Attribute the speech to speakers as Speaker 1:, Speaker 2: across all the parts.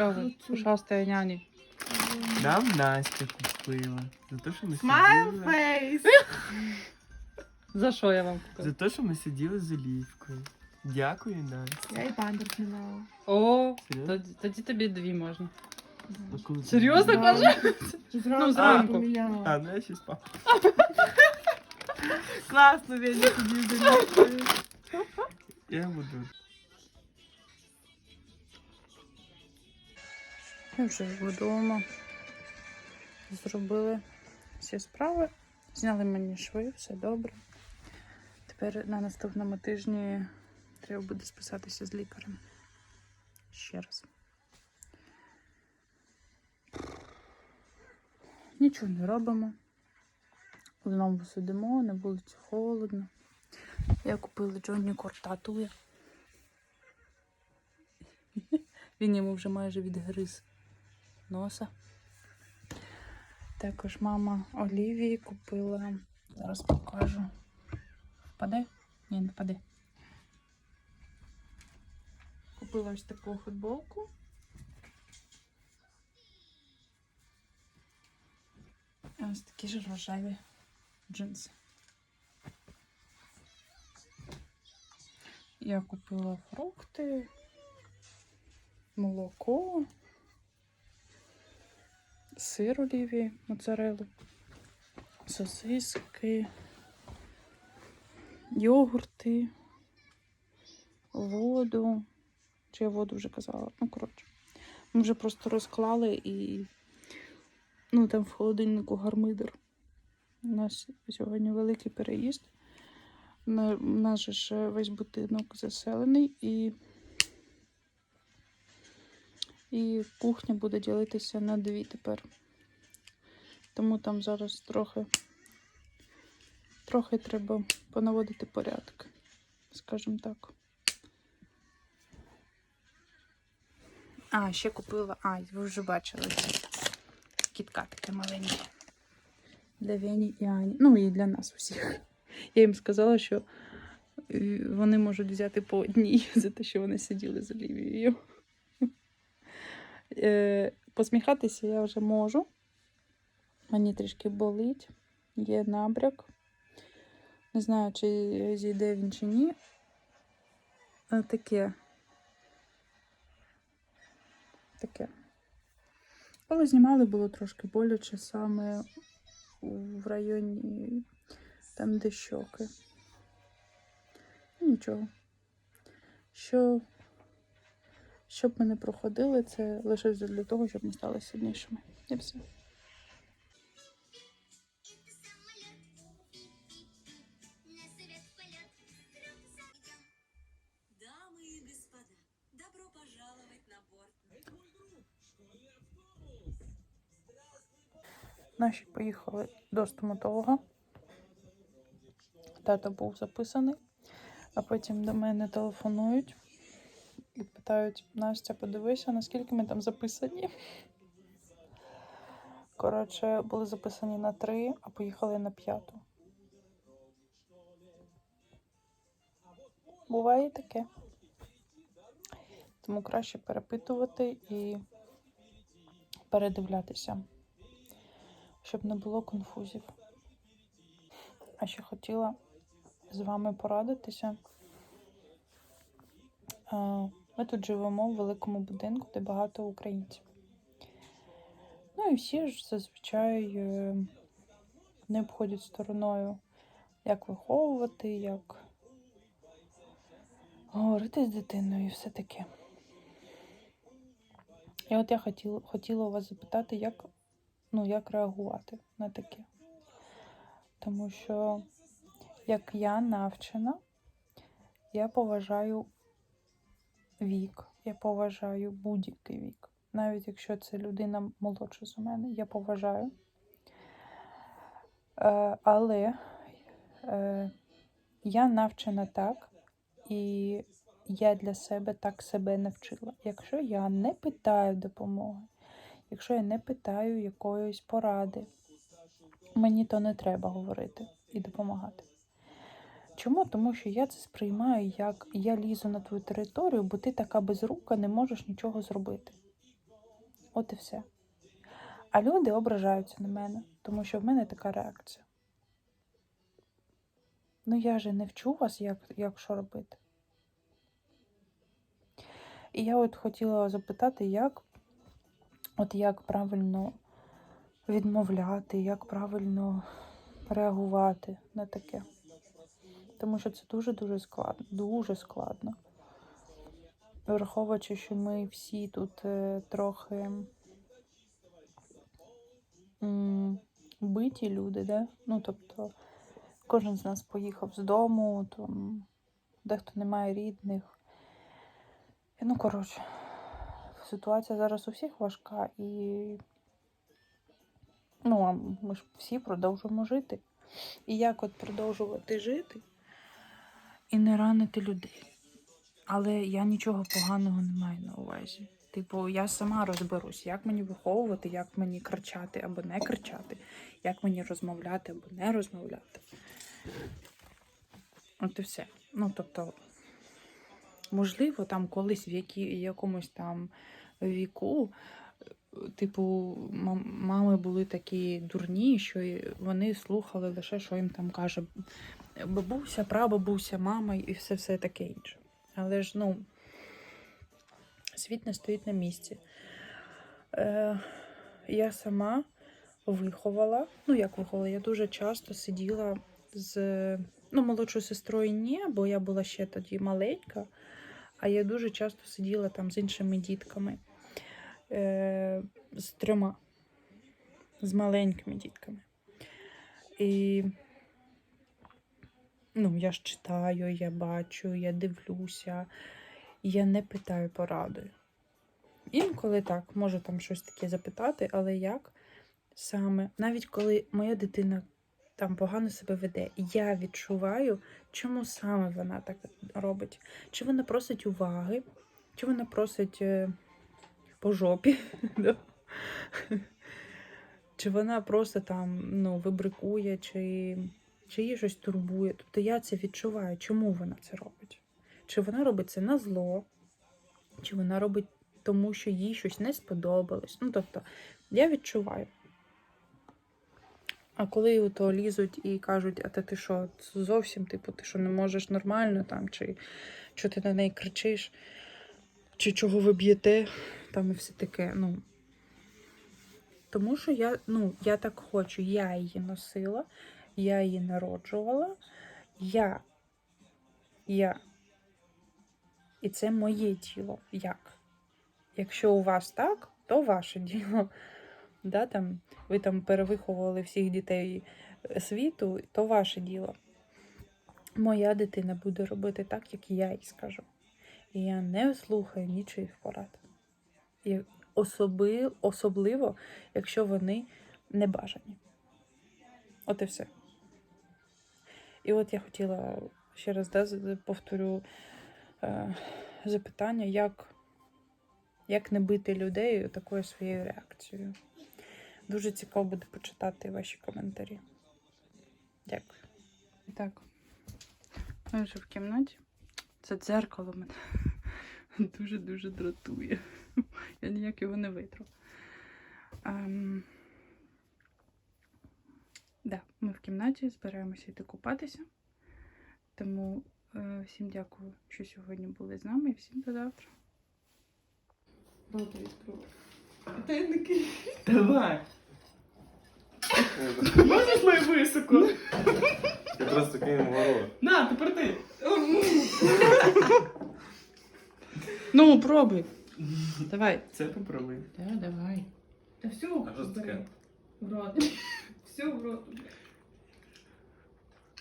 Speaker 1: Що ви? Пожалуйста, няні.
Speaker 2: Нам Настя купила. За те, що ми сиділи.
Speaker 3: фейс.
Speaker 1: За що я вам купила?
Speaker 2: За те, що ми сиділи з Олівкою. Дякую, Настя.
Speaker 3: Я і памперс не мала.
Speaker 1: О,
Speaker 2: Серйозно?
Speaker 1: тоді, тоді тобі дві можна.
Speaker 2: Ну, коли ти-
Speaker 1: Серйозно
Speaker 3: Да.
Speaker 1: каже?
Speaker 3: Зразу
Speaker 1: зранку.
Speaker 3: поміняла.
Speaker 2: А, ну я ще спав.
Speaker 3: Класно, Веня, тоді залізти.
Speaker 2: Я буду.
Speaker 1: Ми вже вдома. Зробили всі справи. Зняли мені шви, все добре. Тепер на наступному тижні треба буде списатися з лікарем. Ще раз. Нічого не робимо. Знову сидимо, на вулиці холодно. Я купила Джонні Кортатує. Він йому вже майже відгриз носа. Також мама Олівії купила. Зараз покажу. Впаде? Ні, не впаде. Купила ось таку футболку. Ось такі ж рожеві джинси. Я купила фрукти, молоко, сир олівії, моцарелу, сосиски, йогурти, воду. Чи я воду вже казала? Ну, коротше. Ми вже просто розклали і ну, там в холодильнику гармидер. У нас сьогодні великий переїзд. У нас же ж весь будинок заселений і, і кухня буде ділитися на дві тепер. Тому там зараз трохи, трохи треба понаводити порядок, скажімо так. А, ще купила. А, ви вже бачили. це. Кітка таке маленьке. Для Вені і Ані. Ну і для нас усіх. Я їм сказала, що е, вони можуть взяти по одній за те, що вони сиділи з Олівією. Е, Посміхатися я вже можу. Мені трішки болить, є набряк. Не знаю, чи зійде він чи ні. Таке. Таке. Коли знімали, було трошки боляче саме в районі там, де щоки. Нічого. Що, щоб ми не проходили, це лише для того, щоб ми стали сильнішими. І все. Наші поїхали до стоматолога. Тато був записаний, а потім до мене телефонують і питають: Настя, подивися, наскільки ми там записані. Коротше, були записані на три, а поїхали на п'яту. Буває таке. Тому краще перепитувати і передивлятися щоб не було конфузів. А ще хотіла з вами порадитися. Ми тут живемо в великому будинку, де багато українців. Ну і всі ж зазвичай не обходять стороною, як виховувати, як говорити з дитиною і все таке. І от я хотіла, хотіла вас запитати, як ну, як реагувати на таке. Тому що, як я навчена, я поважаю вік, я поважаю будь-який вік. Навіть якщо це людина молодша за мене, я поважаю. Е, але е, я навчена так, і я для себе так себе навчила. Якщо я не питаю допомоги, якщо я не питаю якоїсь поради, мені то не треба говорити і допомагати. Чому? Тому що я це сприймаю як я лізу на твою територію, бо ти така безрука, не можеш нічого зробити. От і все. А люди ображаються на мене, тому що в мене така реакція. Ну я же не вчу вас, як, як що робити. І я от хотіла запитати, як, от як правильно відмовляти, як правильно реагувати на таке. Тому що це дуже-дуже складно, дуже складно. Враховуючи, що ми всі тут е, трохи биті люди, да? Ну, тобто, кожен з нас поїхав з дому, там, дехто не має рідних. Ну, коротше, ситуація зараз у всіх важка і. Ну, а ми ж всі продовжуємо жити. І як от продовжувати жити і не ранити людей. Але я нічого поганого не маю на увазі. Типу, я сама розберусь, як мені виховувати, як мені кричати або не кричати, як мені розмовляти або не розмовляти. От і все. Ну, тобто, можливо, там колись в які, якомусь там віку, типу, мами були такі дурні, що вони слухали лише, що їм там каже бабуся, прабабуся, мама і все, все таке інше. Але ж, ну, світ не стоїть на місці. Е, я сама виховала, ну як виховала, я дуже часто сиділа з ну, молодшою сестрою ні, бо я була ще тоді маленька, а я дуже часто сиділа там з іншими дітками, е, з трьома, з маленькими дітками. І ну, я ж читаю, я бачу, я дивлюся, я не питаю поради. Інколи так, можу там щось таке запитати, але як саме, навіть коли моя дитина там погано себе веде, я відчуваю, чому саме вона так робить. Чи вона просить уваги, чи вона просить е, по жопі, чи вона просто там ну, вибрикує, чи чи її щось турбує. Тобто я це відчуваю, чому вона це робить. Чи вона робить це на зло, чи вона робить тому, що їй щось не сподобалось. Ну, тобто, я відчуваю. А коли то лізуть і кажуть, а та ти що, зовсім, типу, ти що не можеш нормально там, чи що ти на неї кричиш, чи чого ви б'єте, там і все таке. ну. Тому що я, ну, я так хочу, я її носила, я її народжувала, я, я. І це моє тіло. Як? Якщо у вас так, то ваше діло. Да, там, ви там перевиховували всіх дітей е, світу, то ваше діло. Моя дитина буде робити так, як я їй скажу. І я не слухаю нічиїх порад. І особи, особливо, якщо вони не бажані. От і все. І от я хотіла ще раз да, повторю е, запитання, як, як не бити людей такою своєю реакцією. Дуже цікаво буде почитати ваші коментарі. Дякую. І так, ми вже в кімнаті. Це дзеркало мене дуже-дуже дратує. Я ніяк його не витру. Ем... Да, ми в кімнаті збираємося йти купатися. Тому е, всім дякую, що сьогодні були з нами, і всім до завтра.
Speaker 3: Рота відкрила. Тайники.
Speaker 2: Давай. Можеш моє високо?
Speaker 4: Я просто кинув город.
Speaker 2: На, тепер ти.
Speaker 1: Ну, пробуй. Давай.
Speaker 2: Це попробуй.
Speaker 1: Да, давай.
Speaker 3: Та все,
Speaker 4: А що це таке?
Speaker 3: рот. Все в рот.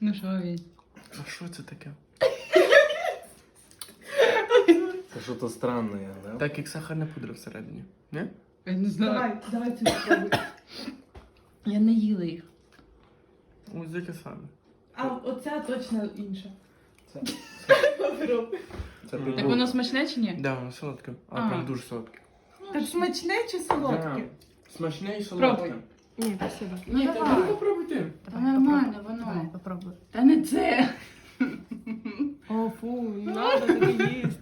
Speaker 1: Ну що він?
Speaker 2: А що це таке?
Speaker 4: Це щось странне, да?
Speaker 2: Так як сахарна пудра всередині. Не?
Speaker 1: Я не
Speaker 3: Давай, давай цю спробуй.
Speaker 1: Я не їла їх.
Speaker 2: Ось таке саме.
Speaker 3: А оця точно інша.
Speaker 4: Це,
Speaker 3: Попробуй.
Speaker 4: це
Speaker 2: Так
Speaker 1: воно смачне чи ні?
Speaker 2: Да, воно солодке. Але
Speaker 1: А.
Speaker 2: прям дуже солодке.
Speaker 3: Так смачне чи солодке?
Speaker 2: Смачне і солодке.
Speaker 1: Пробуй.
Speaker 3: Ні, спасибо.
Speaker 2: Ні,
Speaker 1: Ну,
Speaker 2: та
Speaker 1: давай.
Speaker 2: ну попробуй ти.
Speaker 1: Та нормально,
Speaker 3: Давай,
Speaker 1: воно.
Speaker 3: попробуй.
Speaker 1: Та не це.
Speaker 3: О, фу, не надо таке їсти.